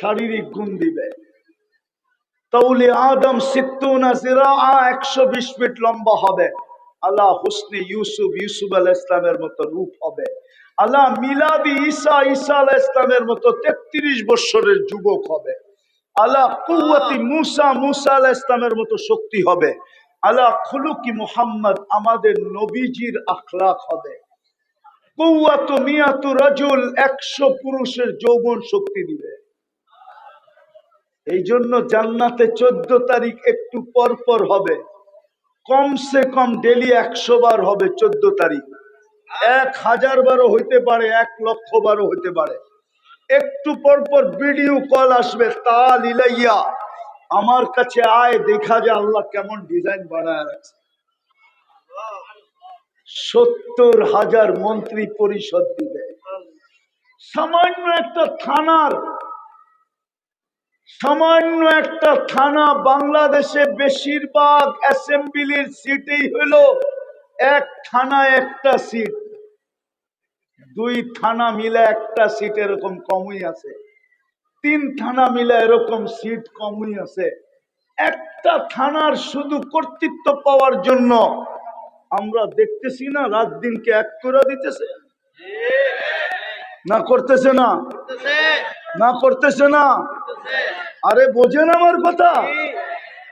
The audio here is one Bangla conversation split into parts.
শারীরিক গুণ দিবে। তৌলি আদম সিত্তুনা সিরা একশো বিশ ফিট লম্বা হবে। আল্লাহ হুসনে ইউসুফ ইউসুফ আল ইসলামের মতো রূপ হবে। আল্লাহ মিলাদি ঈসা ঈসা আল ইসলামের মতো তেত্রিশ বৎসরের যুবক হবে। আল্লাহ কুয়াতি মুসা মুসা আল ইসলামের মতো শক্তি হবে। আল্লাহ খুলুকি মুহাম্মদ আমাদের নবীজির আখলাক হবে। কৌয়াত মিয়াতু রাজুল, একশো পুরুষের যৌবন শক্তি দিবে। এই জন্য জান্নাতে চোদ্দ তারিখ একটু পর পর হবে। কমসে কম ডেলি একশো বার হবে চোদ্দ তারিখ। এক হাজার বারও হইতে পারে, এক লক্ষ বারও হইতে পারে। একটু পর পর ভিডিও কল আসবে, তা লিলাইয়া। আমার কাছে আয়, দেখা যায় আল্লাহ কেমন ডিজাইন বানায় রাখছে। সত্তর হাজার মন্ত্রী পরিষদ দিবে। সামান্য একটা থানার সামান্য একটা থানা বাংলাদেশে বেশিরভাগ অ্যাসেম্বলির সিটেই হলো এক থানা একটা সিট। দুই থানা মিলে একটা সিট এরকম কমই আছে। তিন থানা মিলে এরকম সিট কমই আছে। একটা থানার শুধু কর্তৃত্ব পাওয়ার জন্য আমরা দেখতেছি না রাত দিনকে এক করে দিতেছে। না করতেছে না। না করতেছে না। আরে বোঝেন আমার কথা?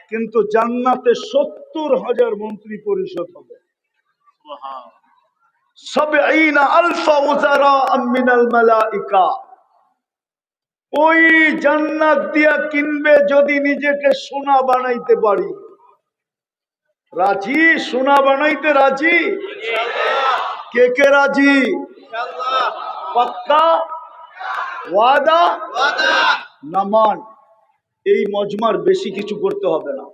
কিন্তু জান্নাতে সত্তর হাজার মন্ত্রী পরিষদ হবে। সাবঈনা আলফা উজারা মিনাল মালাইকা। ওই জান্নাত দিয়া কিনবে যদি নিজেকে সোনা বানাইতে পারি। রাজি? সোনা বানাইতে রাজি? কে কে রাজি? পাক্কা? ওয়াদা? নামান এই মজমার বেশি কিছু করতে হবে না।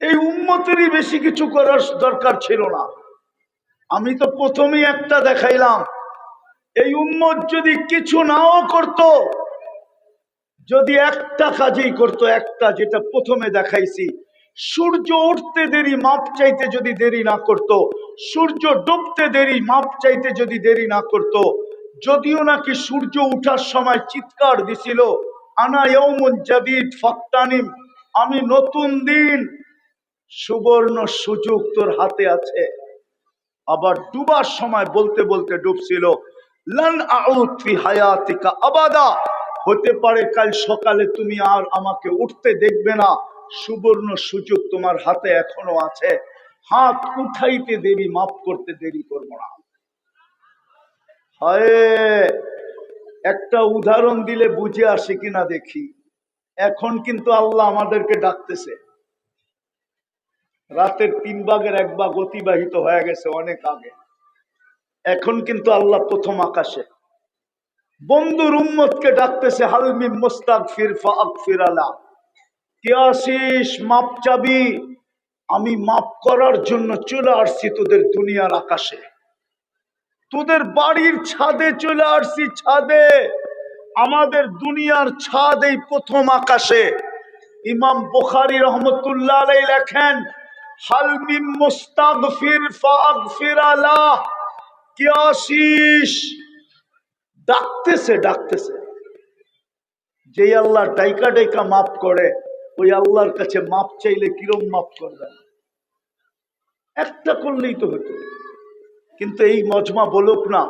এই উন্মতেরই বেশি কিছু করার দরকার ছিল না। আমি তো প্রথমেই একটা দেখাইলাম, এই উম্মত যদি কিছু নাও করত, যদি একটা কাজেই করত, একটা যেটা প্রথমে দেখাইছি, সূর্য উঠতে দেরি মাপ চাইতে যদি দেরি না করত, সূর্য ডুবতে দেরি মাপ চাইতে যদি দেরি না করত, যদিও নাকি সূর্য উঠার সময় চিৎকার দিছিল আমি নতুন দিন সুবর্ণ সুযোগ তোর হাতে আছে। আবার ডুবার সময় বলতে বলতে ডুবছিল। আবাদা। হতে পারে কাল সকালে তুমি আর আমাকে উঠতে দেখবে না। সুবর্ণ সুযোগ তোমার হাতে এখনও আছে। হাত উঠাইতে দেরি, মাফ করতে দেরি করব না। হায়! একটা উদাহরণ দিলে বুঝে আসে কিনা দেখি। এখন কিন্তু আল্লাহ আমাদেরকে ডাকতেছে। রাতের তিন ভাগের এক ভাগ অতিবাহিত হয়ে গেছে অনেক আগে। এখন কিন্তু আল্লাহ প্রথম আকাশে। বন্ধুর উম্মতকে ডাকতেছে হালমি মোস্তাক ফির ফাক ফিরালা কে আসিস মাপ চাবি? আমি মাপ করার জন্য চলে আসছি তোদের দুনিয়ার আকাশে। তোদের বাড়ির ছাদে চলে আসছি, ছাদে। আমাদের দুনিয়ার ছাদ এই প্রথম আকাশে। ইমাম বুখারি রহমতুল্লাহ আলাই লেখেন হালমি মুস্তাগফির ফাগফির আলাহ। কে আসিস ডাকতেছে ডাকতেছে। যে আল্লাহ ডাইকা ডাইকা মাফ করে, ওই আল্লাহর কাছে মাপ চাইলে কিরম মাফ করবেন একটা করলেই তো হতো। কিন্তু এই মজমা বলুক না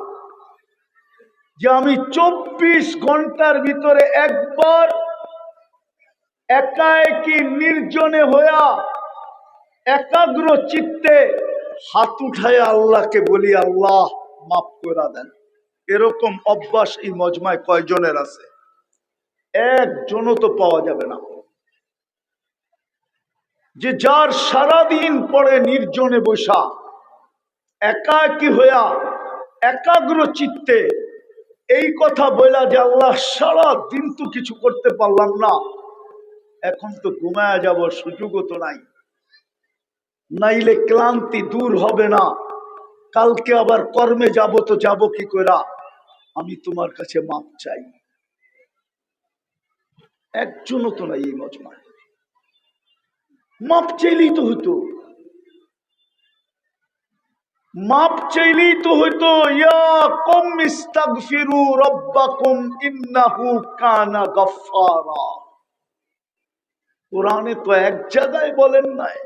যে আমি চব্বিশ ঘণ্টার ভিতরে একবার একা একই নির্জনে হইয়া একাগ্র চিত্তে হাত উঠায় আল্লাহকে বলি, আল্লাহ, মাফ করে দেন। এরকম অভ্যাস এই মজমায় কয়জনের আছে? একজনও তো পাওয়া যাবে না। যে যার সারাদিন পরে নির্জনে বসা একাকি হইয়া, একাগ্র চিত্তে এই কথা বলা যে আল্লাহ সারা দিন তো কিছু করতে পারলাম না, এখন তো ঘুমায় যাব, সুযোগও তো নাই। নাইলে ক্লান্তি দূর হবে না, কালকে আবার কর্মে যাব তো যাব কি করা আমি তোমার কাছে মাপ চাই। একজনও তো নাই এই মজমায়। মাপ চাইলেই তো হতো মাপ চাইলেই তো হইতো কোরআনে তো এক জায়গায় বলেন নাই,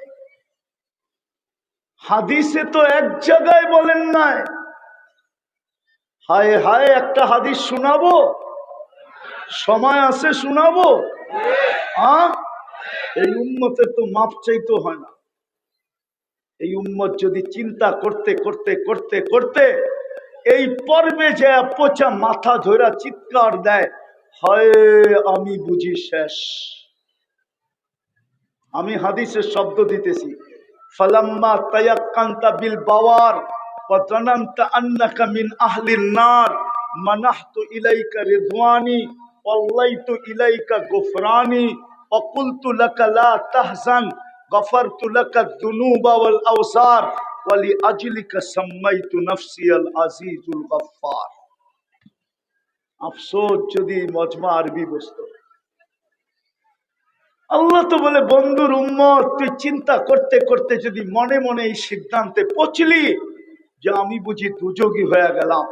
হাদিসে তো এক জায়গায় বলেন নাই। হায় হায়, একটা হাদিস শোনাবো? সময় আছে শোনাবো? হ্যাঁ এই উন্মতের তো মাপ চাইতে হয় না। এই উম্মত যদি চিন্তা করতে করতে করতে করতে এই পর্বে যে পচা মাথা ধরা চিৎকার দেয়, হয়, আমি বুঝি শেষ। আমি হাদিসের শব্দ দিতেছি, ফালাম্মা তায়াক্কান্তা বিল বাওয়ার ওয়া আন্নাকা মিন আহলিন নার ইলাইকা রিদওয়ানি ওয়াল্লাইতু ইলাইকা কুলতু লাকা লা তাহজান। ওয়াল আওসার ওয়া লিআজলিকা সাম্মাইতু নফসি আল আজিজুল গফফার আফসোস যদি মজমা আরবি বসতো। আল্লাহ তো বলে, বন্ধুর উম্মত, তুই চিন্তা করতে করতে যদি মনে মনে এই সিদ্ধান্তে পচলি যে আমি বুঝি দুযোগী হয়ে গেলাম।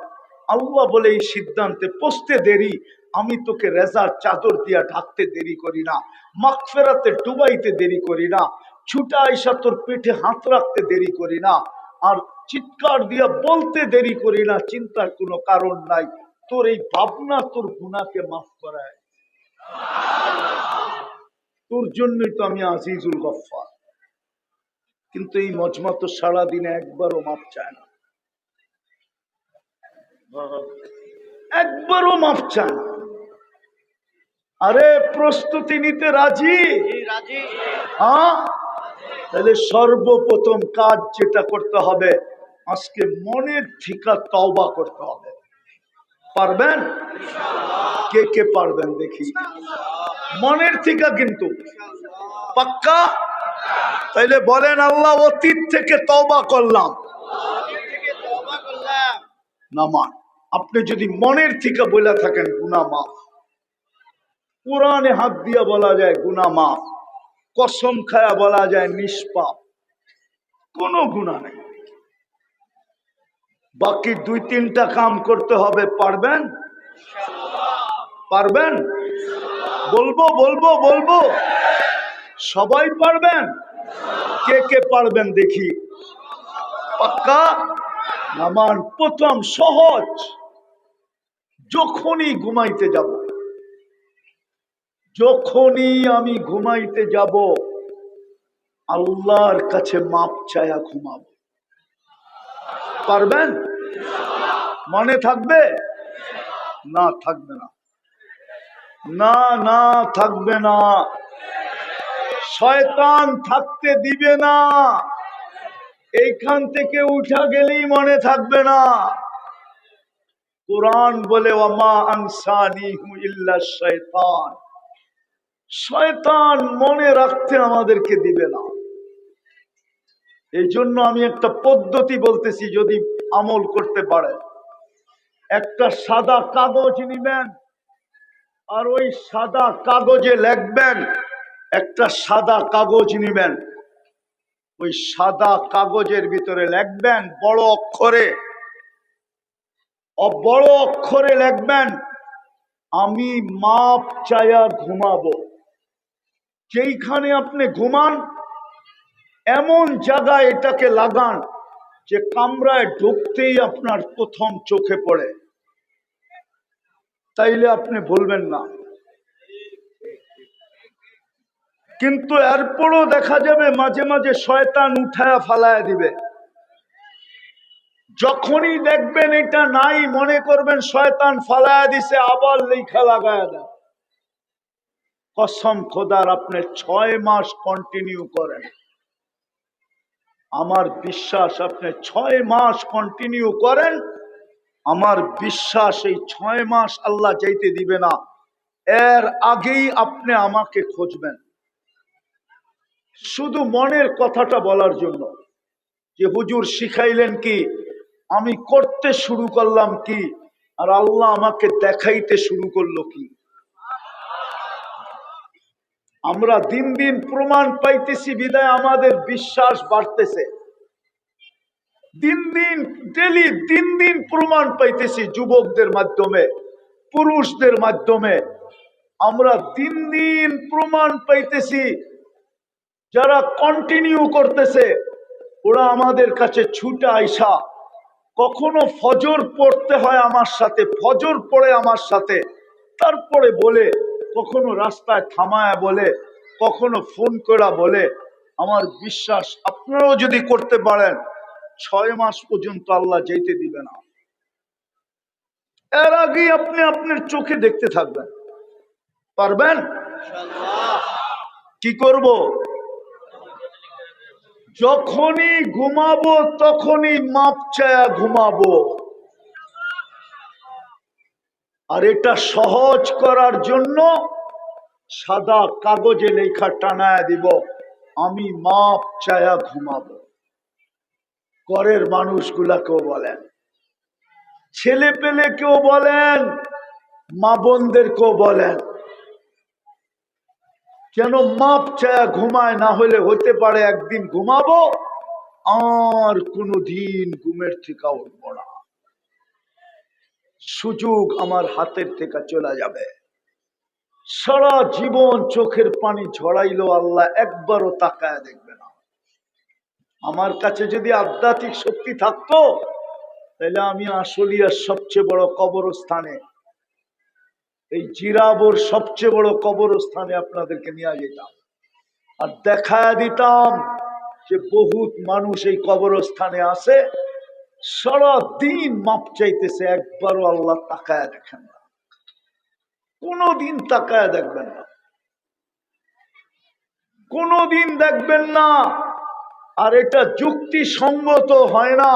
আল্লাহ বলে, এই সিদ্ধান্তে পচতে দেরি আমি তোকে রেজার চাদর দিয়া ঢাকতে দেরি করি না মাকফেরাতে ডুবাইতে দেরি করি না, ছুটা আইসা তোর পেটে হাত রাখতে দেরি করি না আর চিৎকার দিয়া বলতে দেরি করি না, চিন্তার কোনো কারণ নাই। তোর এই ভাবনা তোর গুণাকে মাফ করায়। তোর জন্যই তো আমি আজিজুল গফফার। কিন্তু এই মজমা তো সারাদিনে একবারও মাপ চায় না। একবারও মাপ চায় না। আরে প্রস্তুতি নিতে রাজি? হ্যাঁ? তাহলে সর্বপ্রথম কাজ যেটা করতে হবে আজকে মনের ঠিকা তওবা করতে হবে। পারবেন? কে কে পারবেন দেখি। মনের ঠিকা কিন্তু। পাক্কা? তাইলে বলেন আল্লাহ অতীত থেকে তওবা করলাম। না মান আপনি যদি মনের থেকে বলে থাকেন গুনা মাফ। কোরআনে হাত দিয়া বলা যায় গুনা মাফ, কসম খায়া বলা যায় নিষ্পাপ। কোনো গুণা নেই। বাকি দুই তিনটা কাম করতে হবে, পারবেন? পারবেন? বলব বলব বলব? সবাই পারবেন? কে কে পারবেন দেখি। পাক্কা? নামান, প্রথম সহজ। যখনই ঘুমাইতে যাব। যখনই আমি ঘুমাইতে যাব, আল্লাহর কাছে মাপ চায়া ঘুমাবো। পারবেন? মনে থাকবে? না থাকবে না। না না, থাকবে না। শয়তান থাকতে দিবে না। এইখান থেকে উঠা গেলেই মনে থাকবে না। কোরআন বলে ওমা আনসানি ইল্লা শয়তান। শয়তান মনে রাখতে আমাদেরকে দিবে না। এই জন্য আমি একটা পদ্ধতি বলতেছি, যদি আমল করতে পারে। একটা সাদা কাগজ নিবেন, আর ওই সাদা কাগজে লিখবেন, একটা সাদা কাগজ নিবেন। ওই সাদা কাগজের ভিতরে লিখবেন, বড় অক্ষরে। বড় অক্ষরে লিখবেন, আমি মাপ চায়া ঘুমাবো। যেইখানে আপনি ঘুমান, এমন জায়গায় এটাকে লাগান যে কামরায় ঢুকতেই আপনার প্রথম চোখে পড়ে। তাইলে আপনি বলবেন না। কিন্তু এরপরও দেখা যাবে মাঝে মাঝে শয়তান উঠায়া ফালায়া দিবে। যখনই দেখবেন এটা নাই, মনে করবেন শয়তান ফালায়া দিছে, আবার লেখা লাগায়া দেন কসম খোদার, আপনি ছয় মাস কন্টিনিউ করেন। আমার বিশ্বাস, আপনি ছয় মাস কন্টিনিউ করেন, আমার বিশ্বাস এই ছয় মাস আল্লাহ যাইতে দিবে না। এর আগেই আপনি আমাকে খুঁজবেন। শুধু মনের কথাটা বলার জন্য যে, হুজুর শিখাইলেন কি? আমি করতে শুরু করলাম কি? আর আল্লাহ আমাকে দেখাইতে শুরু করল কি? আমরা দিন দিন প্রমাণ পাইতেছি, বিদায় আমাদের বিশ্বাস বাড়তেছে। দিন দিন ডেলি দিন দিন প্রমাণ পাইতেছি যুবকদের মাধ্যমে, পুরুষদের মাধ্যমে। আমরা দিন দিন প্রমাণ পাইতেছি, যারা কন্টিনিউ করতেছে, ওরা আমাদের কাছে ছুটা আইসা, কখনো ফজর পড়তে হয় আমার সাথে, ফজর পড়ে আমার সাথে, তারপরে বলে কখনো রাস্তায় থামায় বলে, কখনো ফোন করা বলে, আমার বিশ্বাস আপনারাও যদি করতে পারেন, ছয় মাস পর্যন্ত আল্লাহ যেতে দিবে না। এর আগেই আপনি আপনার চোখে দেখতে থাকবেন। পারবেন? কি করব? যখনই ঘুমাবো, তখনই মাপ চায়া ঘুমাবো। আর এটা সহজ করার জন্য সাদা কাগজে লেখা টানায় দিব, আমি মাপ চায়া ঘুমাবো। করের মানুষগুলাকেও বলেন, ছেলে পেলে কেউ বলেন, মা বোনদেরকেও বলেন কেন মাপ চায়া ঘুমায়, না হলে হতে পারে একদিন ঘুমাবো, আর কোনো দিন ঘুমের থেকে উঠবো না। সুযোগ আমার হাতের থেকে চলে যাবে। সারা জীবন চোখের পানি ঝড়াইলো আল্লাহ একবারও তাকায় দেখবে না। আমার কাছে যদি আধ্যাত্মিক শক্তি থাকতো, তাহলে আমি আশুলিয়ার সবচেয়ে বড় কবরস্থানে, এই জিরাবর সবচেয়ে বড় কবরস্থানে আপনাদেরকে নিয়ে যেতাম। আর দেখা দিতাম যে বহুত মানুষ এই কবরস্থানে আছে। সারা দিন মাপ চাইতেছে, একবারও আল্লাহ তাকায় দেখেন না। কোনোদিন তাকায় দেখবেন না। কোনোদিন দেখবেন না। আর এটা যুক্তি সঙ্গত হয় না।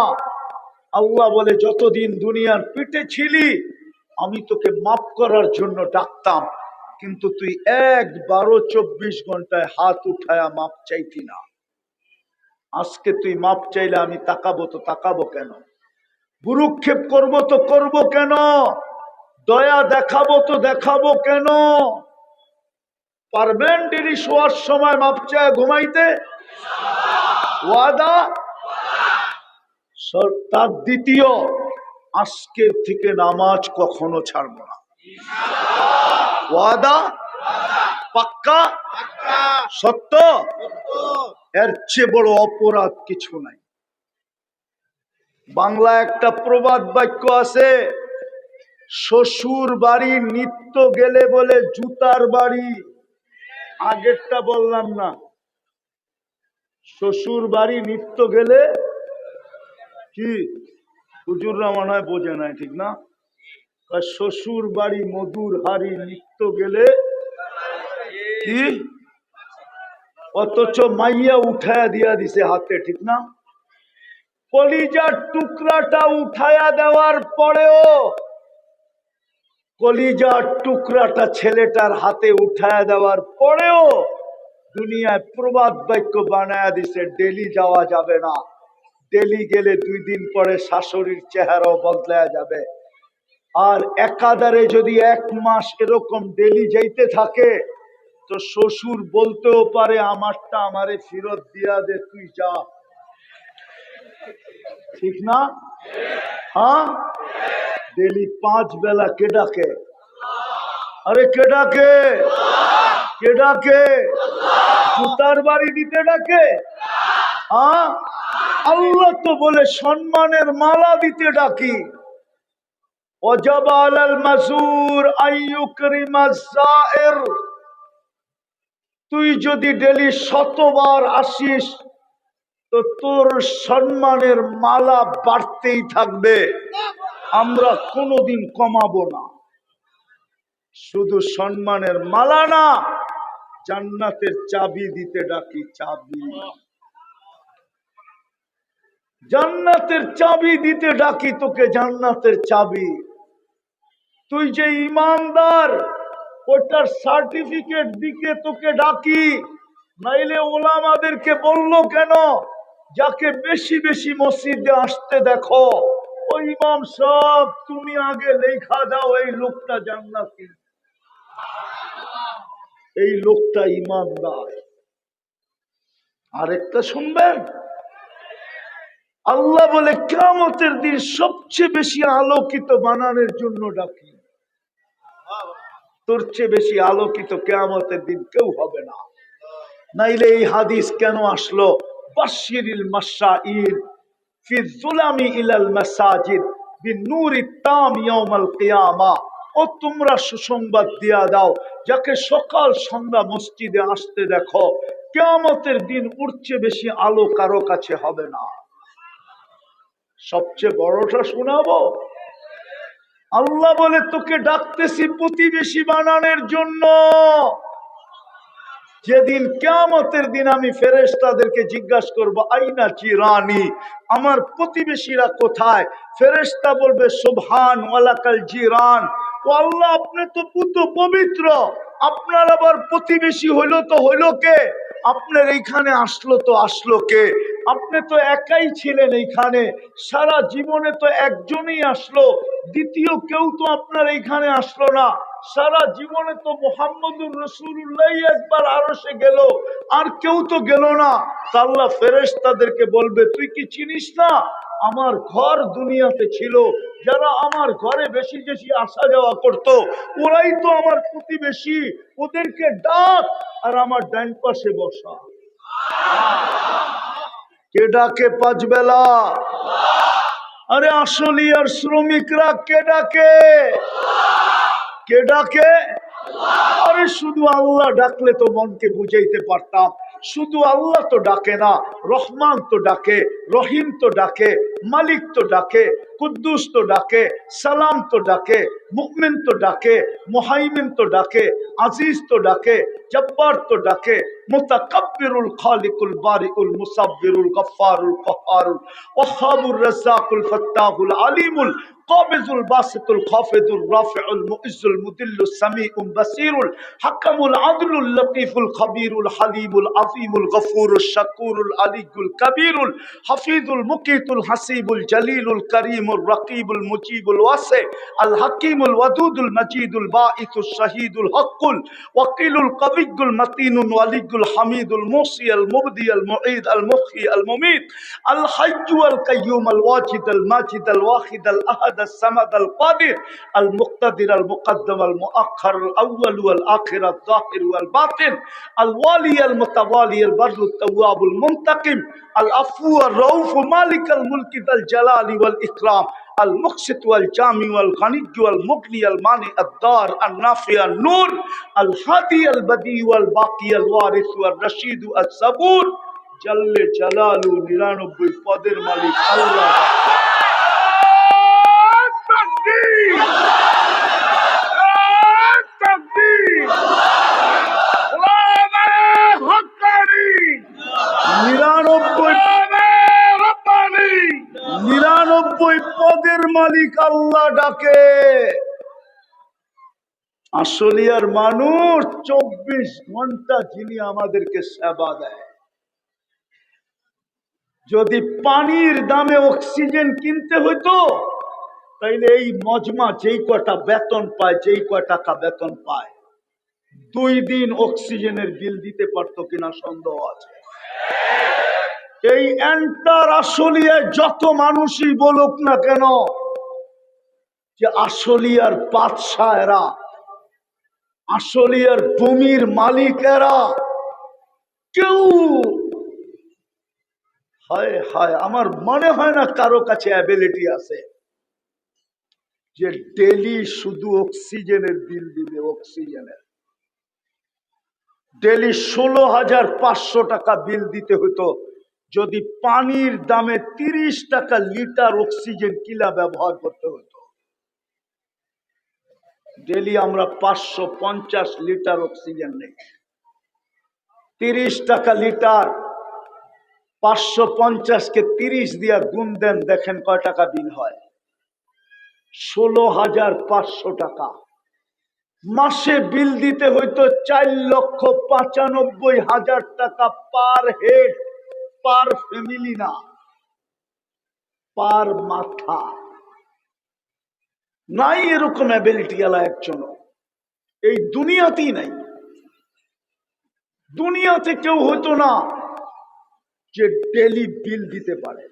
আল্লাহ বলে, যতদিন দুনিয়ার পিঠে ছিলি, আমি তোকে মাফ করার জন্য ডাকতাম। কিন্তু তুই এক বারো চব্বিশ ঘন্টায় হাত উঠায়া মাপ চাইতি না। আজকে তুই মাপ চাইলে আমি তাকাবো, তো তাকাবো কেন? গুরুক্ষেপ করব, তো করব কেন? দয়া দেখাবো, তো দেখাবো কেন? পারবেন ডেরি শোয়ার সময় মাপ চায় ঘুমাইতে? ওয়াদা? তার দ্বিতীয়, আজকের থেকে নামাজ কখনো ছাড়বো না। ওয়াদা? পাক্কা? সত্য? এর চেয়ে বড় অপরাধ কিছু নাই। বাংলা একটা প্রবাদ বাক্য আছে, শ্বশুর বাড়ি নিত্য গেলে বলে জুতার বাড়ি। আগেরটা বললাম না। শ্বশুর বাড়ি নিত্য গেলে কি? হুজুররা মনে হয় বোঝে নাই, ঠিক না? শ্বশুর বাড়ি মধুর হাড়ি নিত্য গেলে কি? অথচ মাইয়া উঠায়া দিয়া দিছে হাতে, ঠিক না? কলিজার টুকরাটা উঠায়া দেওয়ার পরেও কলিজার টুকরাটা ছেলেটার হাতে উঠায়া দেওয়ার পরেও দুনিয়ায় প্রবাদ বাক্য বানায়া দিছে, ডেলি যাওয়া যাবে না। ডেলি গেলে দুই দিন পরে শাশুড়ির চেহারাও বদলায়া যাবে। আর একাধারে যদি এক মাস এরকম ডেলি যাইতে থাকে তো শ্বশুর বলতেও পারে, আমারটা আমারে ফেরত দিয়া দে, তুই যা। ঠিক না? হ্যাঁ? ডেলি পাঁচ বেলা কে ডাকে? আরে কে ডাকে? কে ডাকে? জুতার বাড়ি দিতে ডাকে? হ্যাঁ? আল্লাহ তো বলে, সম্মানের মালা দিতে ডাকি। আলাল মাসুর আইয়ুকরিমা যায়ের তুই যদি ডেলি শতবার আসিস, তো তোর সম্মানের মালা বাড়তেই থাকবে। আমরা কোনোদিন কমাবো না। শুধু সম্মানের মালা না, জান্নাতের চাবি দিতে ডাকি চাবি। জান্নাতের চাবি দিতে ডাকি তোকে জান্নাতের চাবি। তুই যে ইমানদার ওটার সার্টিফিকেট দিকে তোকে ডাকি। নাইলে ওলামাদেরকে বলল কেন? যাকে বেশি বেশি মসজিদে আসতে দেখো। ও ইমাম সব তুমি আগে লেখা দাও, এই লোকটা জান্নাতি। এই লোকটা ইমানদার। আরেকটা শুনবেন? আল্লাহ বলে কেমতের দিন সবচেয়ে বেশি আলোকিত বানানোর জন্য ডাকি। তোর চেয়ে বেশি আলোকিত কেয়ামতের দিন কেউ হবে না। নাইলে এই হাদিস কেন আসলো? ও তোমরা দাও, যাকে সকাল সন্ধ্যা মসজিদে আসতে দেখো, কেয়ামতের দিন উঠছে বেশি আলো কারও কাছে হবে না। সবচেয়ে বড়টা শোনাবো? আল্লাহ বলে, তোকে ডাকতেছি প্রতিবেশী বানানোর জন্য। যেদিন কেমতের দিন আমি ফেরেস তাদেরকে জিজ্ঞাসা করব, আইনা চিরানি আমার প্রতিবেশীরা কোথায়? ফেরেস্তা বলবে সোভান ওয়ালাকাল জিরান। ও আল্লাহ, আপনি তো পুত পবিত্র। আপনার আবার প্রতিবেশী হইল তো হইল কে? আপনার এইখানে আসলো তো আসলো কে? আপনি তো একাই ছিলেন এইখানে। সারা জীবনে তো একজনই আসলো। দ্বিতীয় কেউ তো আপনার এইখানে আসলো না। সারা জীবনে তো মোহাম্মদুর রসুল্লাহ একবার আরও সে গেল, আর কেউ তো গেল না। তা আল্লাহ ফেরেশ তাদেরকে বলবে, তুই কি চিনিস না? আমার ঘর দুনিয়াতে ছিল। যারা আমার ঘরে বেশি বেশি আসা যাওয়া করত, ওরাই তো আমার প্রতিবেশী। ওদেরকে ডাক আর আমার ডান পাশে বসা। কে ডাকে পাঁচ বেলা? আরে আসলি আর শ্রমিকরা কে ডাকে? কে ডাকে? আরে শুধু আল্লাহ ডাকলে তো মনকে বুঝাইতে পারতাম। শুধু আল্লাহ তো ডাকে না, রহমান তো ডাকে, রহিম তো ডাকে, মালিক তো ডাকে, কুদ্দুস তো ডাকে, সালাম তো ডাকে মুকমিন তো ডাকে, মোহাইমেন তো ডাকে, আজিজ তো ডাকে, জব্বার তো ডাকে متكبر الخالق البارئ المصبر الغفار القهار الوهاب الرزاق الفتاح العليم القابض الباسط الخافض الرافع المؤز المدل السميع البصير الحكم العدل اللطيف الخبير الحليم العظيم الغفور الشكور العلي الكبير الحفيظ المقيت الحسيب الجليل الكريم الرقيب المجيب الواسع الحكيم الودود المجيد الباعث الشهيد الحق الوكيل القوي المتين الولي الحميد الموصي المبدي المعيد المحيي المميت الحي القيوم الواجد الماجد الواحد الأحد الصمد القادر المقتدر المقدم المؤخر الأول والآخر الظاهر والباطن الوالي المتوالي البر التواب المنتقم العفو الرؤوف مالك الملك ذا الجلال والإكرام المقسط والجامع والغني والمغني المانع الدار النافع النور الهادي البديع والباقي الوارث والرشيد الصبور جل جلاله নিরানব্বই পদের মালিক আল্লাহ মালিক আল্লাহ ডাকে। আসলিয়ার মানুষ চব্বিশ ঘণ্টা যিনি আমাদেরকে সেবা দেয়। যদি পানির দামে অক্সিজেন কিনতে হইতো, তাইলে এই মজমা যেই কটা বেতন পায়, যেই কয় টাকা বেতন পায়, দুই দিন অক্সিজেনের বিল দিতে পারতো কিনা সন্দেহ আছে। এই এন্টার আসলিয়ায় যত মানুষই বলুক না কেন যে আসলিয়ার বাদশাহ এরা, আসলিয়ার ভূমির মালিক এরা। কেউ, হায় হায়, আমার মনে হয় না কারও কাছে অ্যাবিলিটি আছে যে ডেলি শুধু অক্সিজেনের বিল দিবে অক্সিজেনের ডেলি ষোলো হাজার পাঁচশো টাকা বিল দিতে হতো, যদি পানির দামে তিরিশ টাকা লিটার অক্সিজেন কিলা ব্যবহার করতে হতো। ডেলি আমরা পাঁচশো পঞ্চাশ লিটার অক্সিজেন নেই। তিরিশ টাকা লিটার, পাঁচশো পঞ্চাশকে তিরিশ দিয়া গুণ দেন, দেখেন কয় টাকা বিল হয়? ষোলো হাজার পাঁচশো টাকা। মাসে বিল দিতে হইতো চার লক্ষ পঁচানব্বই হাজার টাকা পার হেড, পার ফ্যামিলি না, পার মাথা। নাই এরকম অ্যাবিলিটিওয়ালা একজন এই দুনিয়াতেই নাই। দুনিয়াতে কেউ হতো না যে ডেলি বিল দিতে পারে।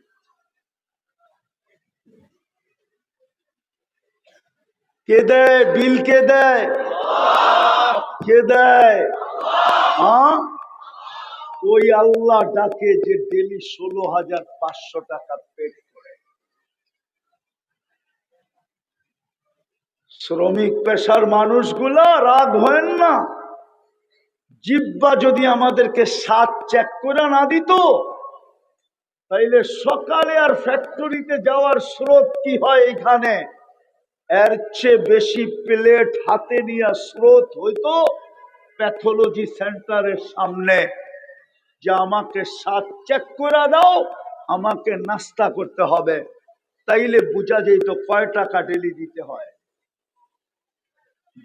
কে দেয়? বিল কে দেয়? কে দেয়? ওই আল্লাহ ডাকে যে ডেলি ষোলো হাজার পাঁচশো টাকা পেট শ্রমিক পেশার মানুষগুলা রাগ হয় না। জিব্বা যদি আমাদেরকে সাত চেক করে না দিত, তাইলে সকালে আর ফ্যাক্টরিতে যাওয়ার স্রোত কি হয় এখানে? এর চেয়ে বেশি প্লেট হাতে নিয়ে স্রোত হইতো প্যাথোলজি সেন্টারের সামনে। যে আমাকে সাত চেক করে দাও, আমাকে নাস্তা করতে হবে। তাইলে বোঝা যেত কয় টাকা ডেলি দিতে হয়।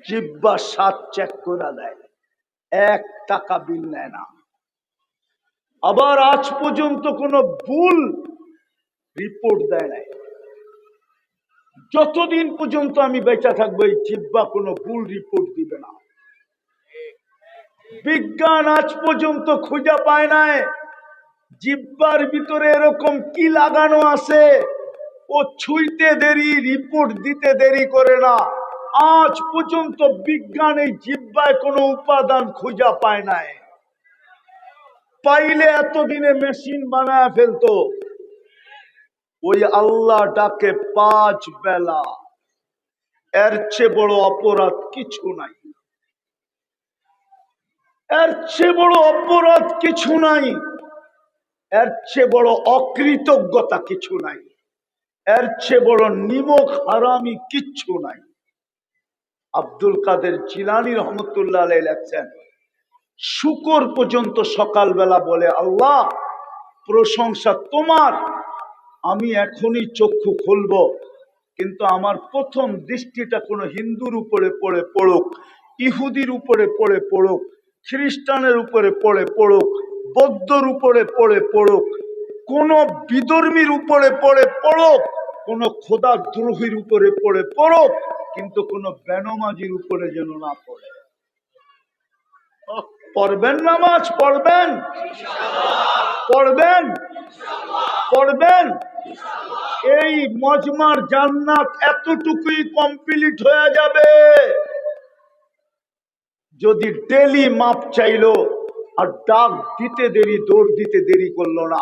জিব্বা সাত চেক করে দেয়। এক টাকা বিল নেয় না। আবার আজ পর্যন্ত কোনো ভুল রিপোর্ট দেয় নাই। যতদিন পর্যন্ত আমি বেঁচে থাকব, এই জিব্বা কোনো ভুল রিপোর্ট দিবে না। বিজ্ঞান আজ পর্যন্ত খুঁজে পায় নাই জিব্বার ভিতরে এরকম কি লাগানো আছে। ও ছুঁইতে দেরি রিপোর্ট দিতে দেরি করে না। আজ পর্যন্ত বিজ্ঞান এই জিব্বায় কোনো উপাদান খুঁজে পায় নাই। পাইলে এতদিনে মেশিন বানায় ফেলতো। ওই আল্লাহ ডাকে পাঁচ বেলা। এর চেয়ে বড় অপরাধ কিছু নাই। এর চেয়ে বড় অপরাধ কিছু নাই। এর চেয়ে বড় অকৃতজ্ঞতা কিছু নাই। এর চেয়ে বড় নিমক হারামি কিচ্ছু নাই। আব্দুল কাদের জিলানি রহমতুল্লাহ আলাই লেখছেন, শুকর পর্যন্ত সকালবেলা বলে, আল্লাহ, প্রশংসা তোমার। আমি এখনই চক্ষু খুলব, কিন্তু আমার প্রথম দৃষ্টিটা কোনো হিন্দুর উপরে পড়ে পড়ুক, ইহুদির উপরে পড়ে পড়ুক, খ্রিস্টানের উপরে পড়ে পড়ুক, বৌদ্ধর উপরে পড়ে পড়ুক, কোন বিধর্মীর উপরে পড়ে পড়ুক, কোন খোদা দ্রোহীর উপরে পড়ে পড়ুক কিন্তু কোন বেনমাজির উপরে যেন না পড়ে। পড়বেন নামাজ, পড়বেন। পড়বেন। পড়বেন। এই মজমার জান্নাত এতটুকুই কমপ্লিট হয়ে যাবে। যদি ডেলি মাপ চাইলো আর ডাক দিতে দেরি, দৌড় দিতে দেরি করল না,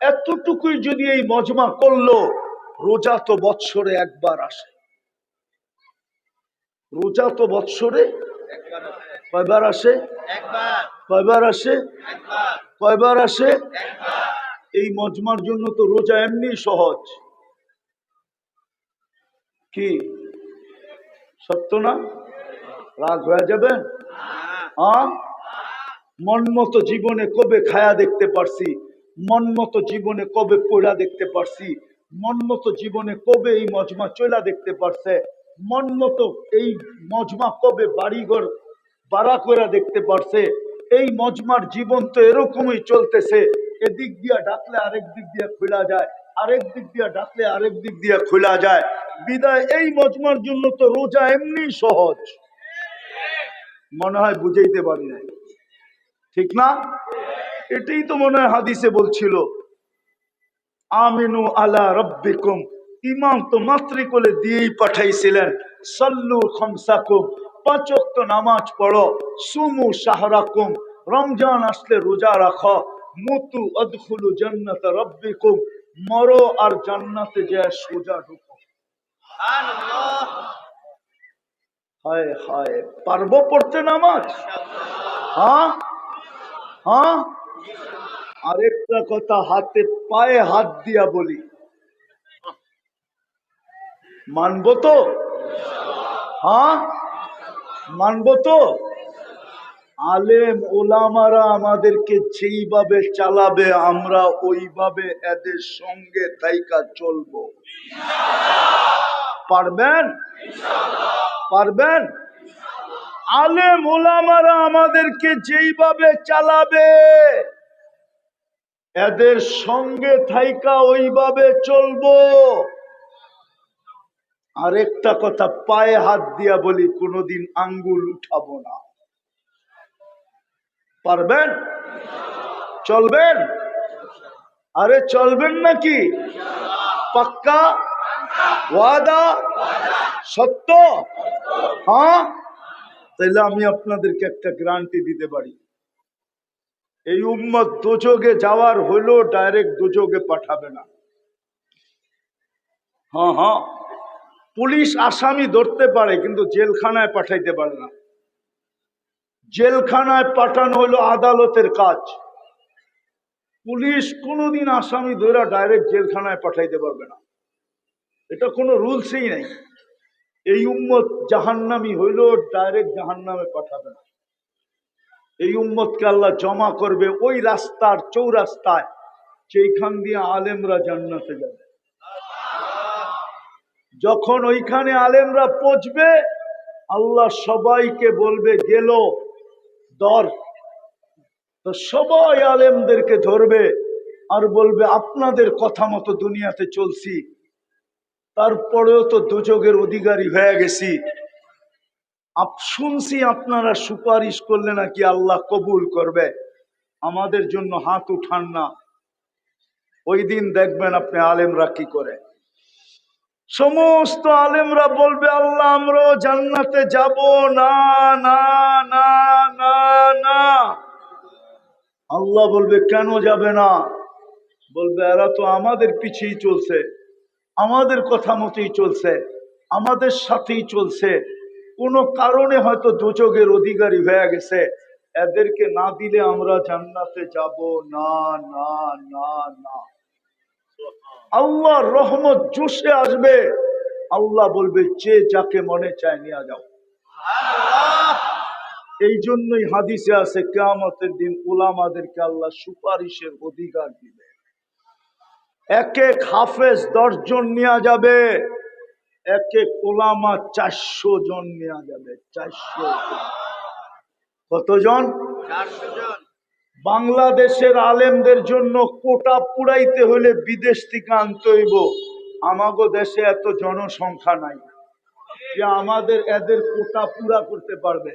এতটুকুই যদি এই মজমা করল, রোজা তো বৎসরে একবার আসে। রোজা তো বৎসরে কয়বার আসে? কয়বার আসে? কয়বার আসে? এই মজমার জন্য তো রোজা এমনি সহজ। কি? সত্য না? রাগ হয়ে যাবেন হ্যাঁ মন মতো জীবনে কবে খায়া দেখতে পারছি? মন মতো জীবনে কবে পড়া দেখতে পারছি? মন মতো জীবনে কবে এই মজমা চলা দেখতে পারছে? মন মতো এই মজমা কবে বাড়িঘর বাড়া করে দেখতে পারছে? এই মজমার জীবন তো এরকমই চলতেছে। এদিক দিয়া ডাকলে আরেক দিক দিয়া খোলা যায়, আরেক দিক দিয়া ডাকলে আরেক দিক দিয়া খোলা যায়। বিদায়, এই মজমার জন্য তো রোজা এমনি সহজ। মনে হয় বুঝাইতে পারি নাই। ঠিক না? এটাই তো মনে হয় হাদিসে বলছিল, আমিনু আলা রব্বিকুম ইমাম তো মাতৃ কোলে দিয়েই পাঠাইছিলেন, সল্লু খমসাকুম, পাঁচ নামাজ পড়ো, সুমু সাহরাকুম, রমজান আসলে রোজা রাখো, মুতু অদখুলু জান্নাত রব্বিকুম, মরো আর জান্নাতে যায় সোজা ঢুকো। হায় হায়, পারব পড়তে নামাজ? হ্যাঁ হ্যাঁ আরেকটা কথা, হাতে পায়ে হাত দিয়া বলি। মানবো তো? হ্যাঁ? মানবো তো? আলেম, ওলামারা আমাদেরকে যেইভাবে চালাবে, আমরা ওইভাবে এদের সঙ্গে তাইকা চলবো। পারবেন? পারবেন? আলেম, ওলামারা আমাদেরকে যেইভাবে চালাবে, এদের সঙ্গে থাইকা ওইভাবে চলবো। আরেকটা কথা, পায়ে হাত দিয়া বলি, কোনোদিন আঙ্গুল উঠাবো না। পারবেন? চলবেন? আরে চলবেন নাকি? পাক্কা? ওয়াদা? সত্য? হ্যাঁ? তাহলে আমি আপনাদেরকে একটা গ্যারান্টি দিতে পারি। এই উম্মত দুযোগে যাওয়ার হলেও ডাইরেক্ট দুযোগে পাঠাবে না। হ্যাঁ হ্যাঁ। পুলিশ আসামি ধরতে পারে, কিন্তু জেলখানায় পাঠাইতে পারে না। জেলখানায় পাঠানো হলো আদালতের কাজ। পুলিশ কোনোদিন আসামি ধরে ডাইরেক্ট জেলখানায় পাঠাইতে পারবে না। এটা কোনো রুলসই নেই। এই উম্মত জাহান্নামি হইলেও ডাইরেক্ট জাহান্নামে পাঠাবে না। এই উম্মতকে আল্লাহ জমা করবে ওই রাস্তার চৌরাস্তায় যেখান দিয়ে আলেমরা জান্নাতে যাবে। যখন ওইখানে আলেমরা পৌঁছবে, আল্লাহ সবাইকে বলবে, গেল, দর। তো সবাই আলেমদেরকে ধরবে আর বলবে, আপনাদের কথা মতো দুনিয়াতে চলছি। তারপরেও তো দুযোগের অধিকারী হয়ে গেছি। শুনছি আপনারা সুপারিশ করলে নাকি আল্লাহ কবুল করবে। আমাদের জন্য হাত উঠান না। ওই দিন দেখবেন আপনি আলেমরা কি করে। সমস্ত আলেমরা বলবে, আল্লাহ, আমরাও জান্নাতে যাব। না না না না না। আল্লাহ বলবে, কেন যাবে না? বলবে, এরা তো আমাদের পিছেই চলছে। আমাদের কথা মতোই চলছে। আমাদের সাথেই চলছে। কোনো কারণে হয়তো দুচোগের অধিকারী হয়ে গেছে। এদেরকে না দিলে আমরা জান্নাতে যাব। না না না না। আল্লাহ রহমত জোশে আসবে। আল্লাহ বলবে, যে যাকে মনে চায় নিয়ে যাও। এই জন্যই হাদিসে আছে, কেয়ামতের দিন ওলামাদেরকে আল্লাহ সুপারিশের অধিকার দিবে। এক এক হাফেজ দশ জন নেওয়া যাবে, এক এক ওলামা চারশো জন নেওয়া যাবে, চারশো কতজন? বাংলাদেশের আলেমদের জন্য কোটা পুরাইতে হলে বিদেশ থেকে আনতে হইব। আমাগো দেশে এত জনসংখ্যা নাই যে আমাদের এদের কোটা পুরা করতে পারবে।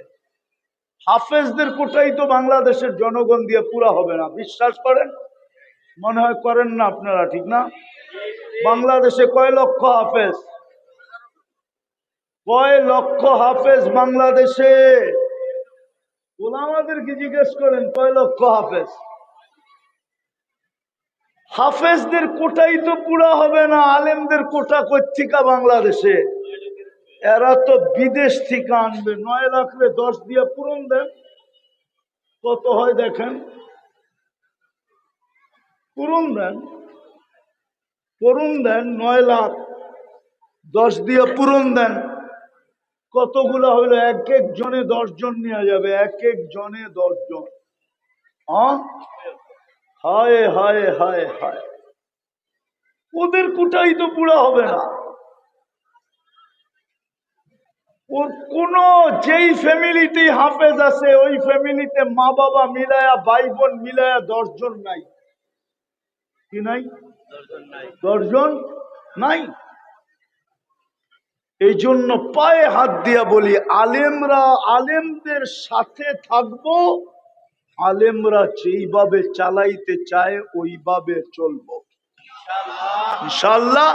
হাফেজদের কোটাই তো বাংলাদেশের জনগণ দিয়ে পুরা হবে না। বিশ্বাস করেন? মনে হয় করেন না আপনারা, ঠিক না? বাংলাদেশে কয় লক্ষ হাফেজ? কয় লক্ষ হাফেজ বাংলাদেশে? ওলামাদেরকে জিজ্ঞেস করেন, কয় লক্ষ হাফেজ? হাফেজদের কোটাই তো পুরা হবে না, আলেমদের কোটা কোথিকা বাংলাদেশে? এরা তো বিদেশ থেকে আনবে, নয় লাখ রে দশ দিয়ে পূরণ দেন। কত হয় দেখেন? পূরণ দেন পূরণ দেন নয় লাখ, দশ দিয়ে পূরণ দেন। কতগুলো হইল? এক এক জনে দশ জন নেওয়া যাবে এক এক জনে দশ জন হ্যাঁ? হায় হায় হায়। ওদের কুটাই তো পুরা হবে না। ওর কোন যেই ফ্যামিলিতে হাফেজ আছে ওই ফ্যামিলিতে মা বাবা মিলায়া ভাই বোন মিলায়া দশ জন নাই? কি নাই। দশজন নাই? এই জন্য পায়ে হাত দিয়া বলি, আলেমরা আলেমদের সাথে থাকব, আলেমরা যেইভাবে চালাইতে চায় ওইভাবে চলবো। ইনশাল্লাহ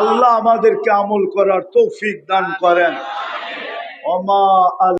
আল্লাহ আমাদেরকে আমল করার তৌফিক দান করেন। অমা